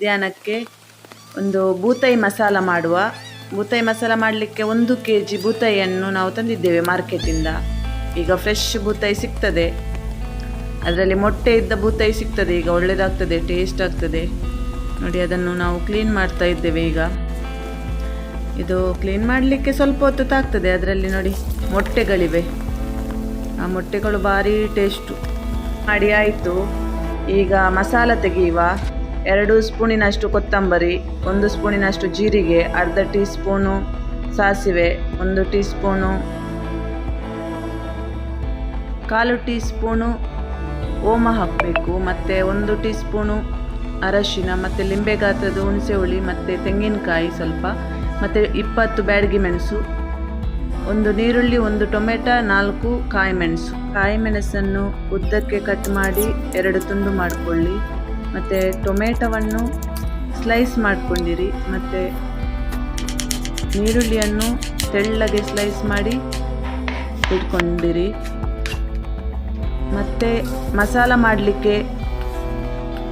ಮಧ್ಯಾಹ್ನಕ್ಕೆ ಒಂದು ಬೂತಾಯಿ ಮಸಾಲ ಮಾಡುವ. ಬೂತಾಯಿ ಮಸಾಲ ಮಾಡಲಿಕ್ಕೆ ಒಂದು ಕೆ ಜಿ ಬೂತಾಯಿಯನ್ನು ನಾವು ತಂದಿದ್ದೇವೆ ಮಾರ್ಕೆಟಿಂದ. ಈಗ ಫ್ರೆಶ್ ಬೂತಾಯಿ ಸಿಗ್ತದೆ. ಅದರಲ್ಲಿ ಮೊಟ್ಟೆ ಇದ್ದ ಬೂತಾಯಿ ಸಿಗ್ತದೆ. ಈಗ ಒಳ್ಳೆಯದಾಗ್ತದೆ ಟೇಸ್ಟ್ ಆಗ್ತದೆ. ನೋಡಿ, ಅದನ್ನು ನಾವು ಕ್ಲೀನ್ ಮಾಡ್ತಾ ಇದ್ದೇವೆ ಈಗ. ಇದು ಕ್ಲೀನ್ ಮಾಡಲಿಕ್ಕೆ ಸ್ವಲ್ಪ ಹೊತ್ತು ತಾಗ್ತದೆ ಅದರಲ್ಲಿ ನೋಡಿ, ಮೊಟ್ಟೆಗಳಿವೆ. ಆ ಮೊಟ್ಟೆಗಳು ಭಾರಿ ಟೇಸ್ಟು ಮಾಡಿ ಆಯಿತು. ಈಗ ಮಸಾಲ ತೆಗೆಯುವ. ಎರಡು ಸ್ಪೂನಿನಷ್ಟು ಕೊತ್ತಂಬರಿ, ಒಂದು ಸ್ಪೂನಿನಷ್ಟು ಜೀರಿಗೆ, ಅರ್ಧ ಟೀ ಸ್ಪೂನು ಸಾಸಿವೆ, ಒಂದು ಟೀ ಸ್ಪೂನು ಕಾಲು ಟೀ ಸ್ಪೂನು ಓಮ ಹಾಕಬೇಕು, ಮತ್ತು ಒಂದು ಟೀ ಸ್ಪೂನು ಅರಶಿನ, ಮತ್ತು ಲಿಂಬೆ ಗಾತ್ರದ ಹುಣಸೆ ಹುಳಿ, ಮತ್ತು ತೆಂಗಿನಕಾಯಿ ಸ್ವಲ್ಪ, ಮತ್ತು ಇಪ್ಪತ್ತು ಬ್ಯಾಡಗಿ ಮೆಣಸು, ಒಂದು ನೀರುಳ್ಳಿ ಒಂದು ಟೊಮೆಟೊ, ನಾಲ್ಕು ಕಾಯಿ ಮೆಣಸು. ಕಾಯಿ ಮೆಣಸನ್ನು ಉದ್ದಕ್ಕೆ ಕಟ್ ಮಾಡಿ ಎರಡು ತುಂಡು ಮಾಡಿಕೊಳ್ಳಿ. ಮತ್ತು ಟೊಮೆಟೊವನ್ನು ಸ್ಲೈಸ್ ಮಾಡಿಕೊಂಡಿರಿ. ಮತ್ತು ಈರುಳ್ಳಿಯನ್ನು ತೆಳ್ಳಗೆ ಸ್ಲೈಸ್ ಮಾಡಿ ಇಟ್ಕೊಂಡಿರಿ. ಮತ್ತು ಮಸಾಲ ಮಾಡಲಿಕ್ಕೆ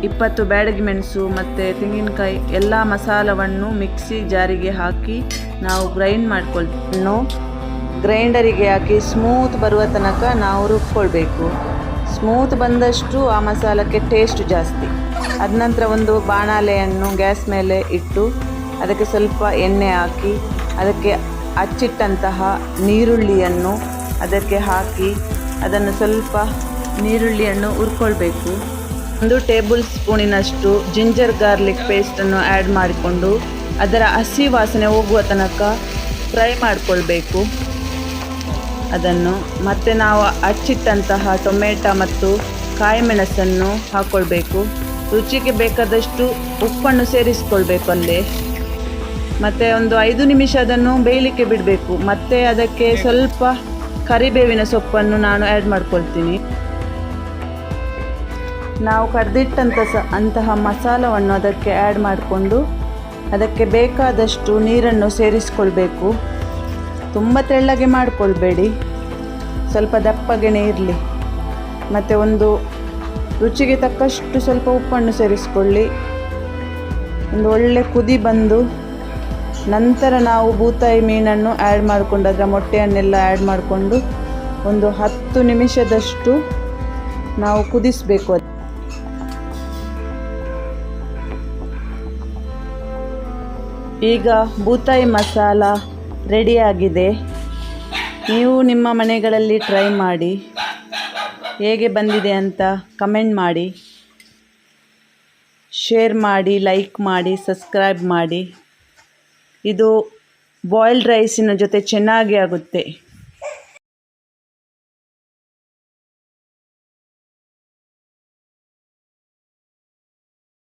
ಇಪ್ಪತ್ತು ಬ್ಯಾಡಗಿ ಮೆಣಸು ಮತ್ತು ತೆಂಗಿನಕಾಯಿ ಎಲ್ಲ ಮಸಾಲವನ್ನು ಮಿಕ್ಸಿ ಜಾರಿಗೆ ಹಾಕಿ ನಾವು ಗ್ರೈಂಡ್ ಮಾಡ್ಕೊಳ್ನು. ಗ್ರೈಂಡರಿಗೆ ಹಾಕಿ ಸ್ಮೂತ್ ಬರುವ ತನಕ ನಾವು ರುಬ್ಕೊಳ್ಬೇಕು. ಸ್ಮೂತ್ ಬಂದಷ್ಟು ಆ ಮಸಾಲಕ್ಕೆ ಟೇಸ್ಟ್ ಜಾಸ್ತಿ. ಅದ ನಂತರ ಒಂದು ಬಾಣಲೆಯನ್ನು ಗ್ಯಾಸ್ ಮೇಲೆ ಇಟ್ಟು ಅದಕ್ಕೆ ಸ್ವಲ್ಪ ಎಣ್ಣೆ ಹಾಕಿ, ಅದಕ್ಕೆ ಅಚ್ಚಿಟ್ಟಂತಹ ನೀರುಳ್ಳಿಯನ್ನು ಅದಕ್ಕೆ ಹಾಕಿ, ಅದನ್ನು ಸ್ವಲ್ಪ ನೀರುಳ್ಳಿಯನ್ನು ಹುರ್ಕೊಳ್ಬೇಕು. ಒಂದು ಟೇಬಲ್ ಸ್ಪೂನಿನಷ್ಟು ಜಿಂಜರ್ ಗಾರ್ಲಿಕ್ ಪೇಸ್ಟನ್ನು ಆ್ಯಡ್ ಮಾಡಿಕೊಂಡು ಅದರ ಹಸಿ ವಾಸನೆ ಹೋಗುವ ತನಕ ಫ್ರೈ ಮಾಡಿಕೊಳ್ಬೇಕು. ಅದನ್ನು ಮತ್ತೆ ನಾವು ಅಚ್ಚಿಟ್ಟಂತಹ ಟೊಮೆಟೊ ಮತ್ತು ಕಾಯಿ ಮೆಣಸನ್ನು ಹಾಕ್ಕೊಳ್ಬೇಕು ರುಚಿಗೆ ಬೇಕಾದಷ್ಟು ಉಪ್ಪನ್ನು ಸೇರಿಸ್ಕೊಳ್ಬೇಕು ಅಲ್ಲಿ ಮತ್ತು ಒಂದು ಐದು ನಿಮಿಷ ಅದನ್ನು ಬೇಯಲಿಕ್ಕೆ ಬಿಡಬೇಕು. ಮತ್ತು ಅದಕ್ಕೆ ಸ್ವಲ್ಪ ಕರಿಬೇವಿನ ಸೊಪ್ಪನ್ನು ನಾನು ಆ್ಯಡ್ ಮಾಡ್ಕೊಳ್ತೀನಿ. ನಾವು ಕಡ್ದಿಟ್ಟಂಥ ಸ ಅಂತಹ ಮಸಾಲವನ್ನು ಅದಕ್ಕೆ ಆ್ಯಡ್ ಮಾಡಿಕೊಂಡು ಅದಕ್ಕೆ ಬೇಕಾದಷ್ಟು ನೀರನ್ನು ಸೇರಿಸ್ಕೊಳ್ಬೇಕು. ತುಂಬ ತೆಳ್ಳಗೆ ಮಾಡಿಕೊಳ್ಬೇಡಿ. ಸ್ವಲ್ಪ ದಪ್ಪಗೆನೇ ಇರಲಿ. ಮತ್ತು ಒಂದು ರುಚಿಗೆ ತಕ್ಕಷ್ಟು ಸ್ವಲ್ಪ ಉಪ್ಪನ್ನು ಸೇರಿಸಿಕೊಳ್ಳಿ. ಒಂದು ಒಳ್ಳೆ ಕುದಿ ಬಂದು ನಂತರ ನಾವು ಬೂತಾಯಿ ಮೀನನ್ನು ಆ್ಯಡ್ ಮಾಡಿಕೊಂಡು, ಅದರ ಮೊಟ್ಟೆಯನ್ನೆಲ್ಲ ಆ್ಯಡ್ ಮಾಡಿಕೊಂಡು ಒಂದು ಹತ್ತು ನಿಮಿಷದಷ್ಟು ನಾವು ಕುದಿಸಬೇಕು ಅದು. ಈಗ ಬೂತಾಯಿ ಮಸಾಲ ರೆಡಿಯಾಗಿದೆ ನೀವು ನಿಮ್ಮ ಮನೆಗಳಲ್ಲಿ ಟ್ರೈ ಮಾಡಿ. ಹೇಗೆ ಬಂದಿದೆ ಅಂತ ಕಮೆಂಟ್ ಮಾಡಿ. ಶೇರ್ ಮಾಡಿ, ಲೈಕ್ ಮಾಡಿ, ಸಬ್ಸ್ಕ್ರೈಬ್ ಮಾಡಿ. ಇದು ಬಾಯ್ಲ್ಡ್ ರೈಸಿನ ಜೊತೆ ಚೆನ್ನಾಗಿ ಆಗುತ್ತೆ.